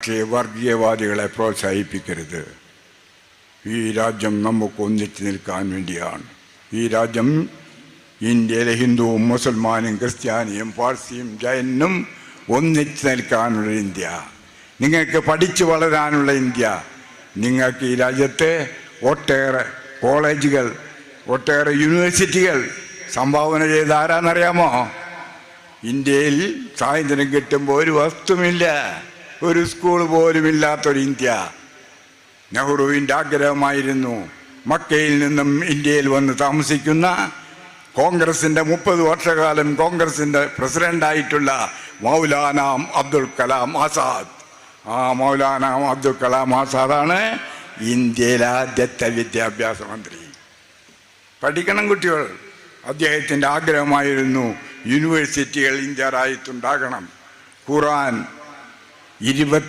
രാഷ്ട്രീയ വർഗീയവാദികളെ പ്രോത്സാഹിപ്പിക്കരുത്. ഈ രാജ്യം നമുക്ക് ഒന്നിച്ചു നിൽക്കാൻ വേണ്ടിയാണ്. ഈ രാജ്യം ഇന്ത്യയിലെ ഹിന്ദുവും മുസൽമാനും ക്രിസ്ത്യാനിയും പാർസിയും ജൈനും ഒന്നിച്ചു നിൽക്കാനുള്ള ഇന്ത്യ. നിങ്ങൾക്ക് പഠിച്ചു വളരാനുള്ള ഇന്ത്യ. നിങ്ങൾക്ക് ഈ രാജ്യത്തെ ഒട്ടേറെ കോളേജുകൾ ഒട്ടേറെ യൂണിവേഴ്സിറ്റികൾ സംഭാവന ചെയ്ത ആരാന്നറിയാമോ? ഇന്ത്യയിൽ സ്വാതന്ത്ര്യം കിട്ടുമ്പോൾ ഒരു വസ്തുമില്ല. ഒരു സ്കൂൾ പോലും ഇല്ലാത്തൊരു ഇന്ത്യ. നെഹ്റുവിന്റെ ആഗ്രഹമായിരുന്നു മക്കയിൽ നിന്നും ഇന്ത്യയിൽ വന്ന് താമസിക്കുന്ന കോൺഗ്രസിന്റെ മുപ്പത് വർഷകാലം കോൺഗ്രസിന്റെ പ്രസിഡന്റായിട്ടുള്ള മൗലാന അബ്ദുൽ കലാം ആസാദ്. ആ മൗലാന അബ്ദുൽ കലാം ആസാദാണ് ഇന്ത്യയിലെ ആദ്യത്തെ വിദ്യാഭ്യാസ മന്ത്രി. പഠിക്കണം കുട്ടികൾ. അദ്ദേഹത്തിന്റെ ആഗ്രഹമായിരുന്നു യൂണിവേഴ്സിറ്റികൾ ഇന്ത്യ രാജ്യത്തുണ്ടാകണം. ഖുറാൻ ഇരുപത്തി